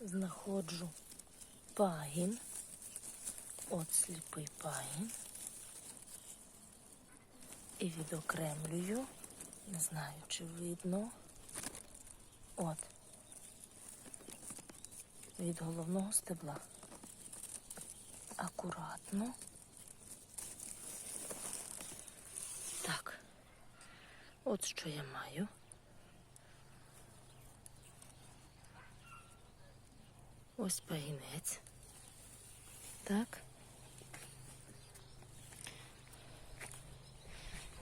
знаходжу пагін. От сліпий пагін. І відокремлюю. Не знаю, чи видно. От. Від головного стебла. Акуратно. Так. От що я маю. Ось пагінець. Так.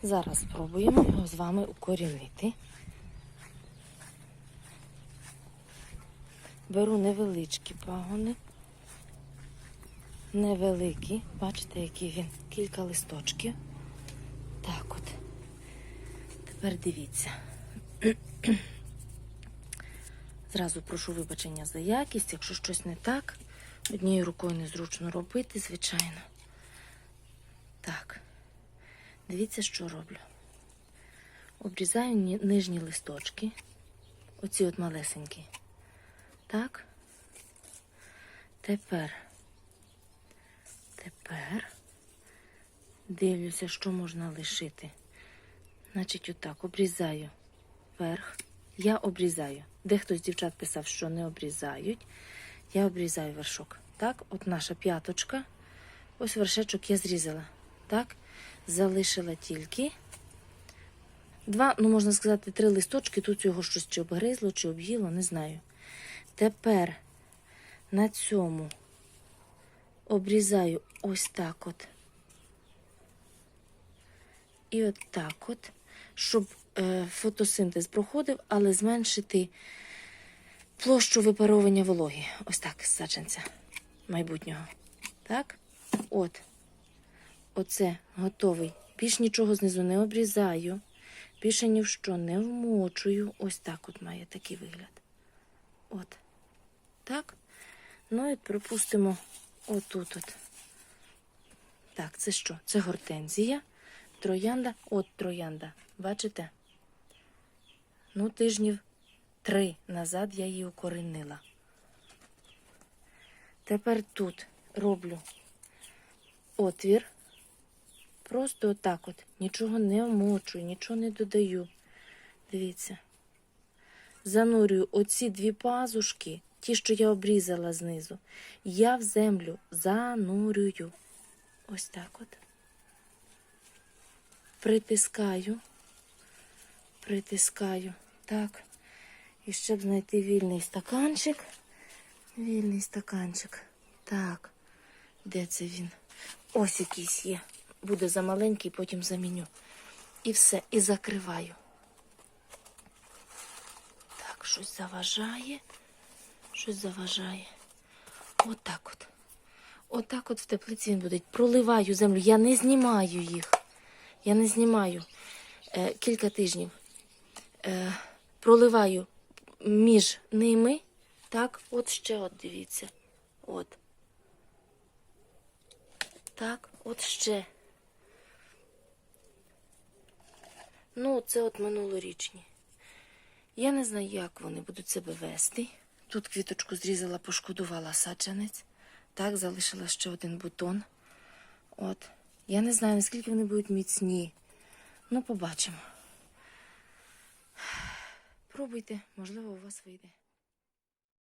Зараз спробуємо його з вами укорінити. Беру невеличкі пагони. Невеликі. Бачите, який він? Кілька листочків. Так от. Тепер дивіться. Зразу прошу вибачення за якість, якщо щось не так. Однією рукою незручно робити, звичайно. Так. Дивіться, що роблю. Обрізаю ні- нижні листочки. Оці от малесенькі. Так. Тепер. Тепер дивлюся, що можна лишити. Значить, отак обрізаю верх. Я обрізаю. Дехто з дівчат писав, що не обрізають. Я обрізаю вершок. Так, от наша п'яточка. Ось вершечок я зрізала. Так, залишила тільки два, ну можна сказати, три листочки. Тут його щось чи обгризло, чи об'їло, не знаю. Тепер на цьому обрізаю ось так от. І от так от, щоб фотосинтез проходив, але зменшити площу випаровування вологи. Ось так, саджанця майбутнього. Так? От. Оце готовий. Більш нічого знизу не обрізаю. Більше ні в що не вмочую. Ось так от має такий вигляд. От. Так? Ну і припустимо отут от. Так, це що? Це гортензія. Троянда. От троянда. Бачите? Ну, тижнів три назад я її укоренила. Тепер тут роблю отвір. Просто отак от. Нічого не вмочую, нічого не додаю. Дивіться. Занурюю оці дві пазушки, ті, що я обрізала знизу, я в землю занурюю. Ось так от. Притискаю, притискаю. Так. І щоб знайти вільний стаканчик. Вільний стаканчик. Так. Де це він? Ось якийсь є. Буде замаленький, потім заміню. І все. І закриваю. Так, щось заважає. Щось заважає. Отак от. Отак от в теплиці він буде. Проливаю землю. Я не знімаю їх. Я не знімаю е, кілька тижнів. Е, проливаю між ними. Так, от ще от дивіться. От. Так, от ще. Ну, це от минулорічні. Я не знаю, як вони будуть себе вести. Тут квіточку зрізала, пошкодувала саджанець. Так, залишила ще один бутон. От. Я не знаю, наскільки вони будуть міцні. Ну, побачимо. Пробуйте, можливо, у вас вийде.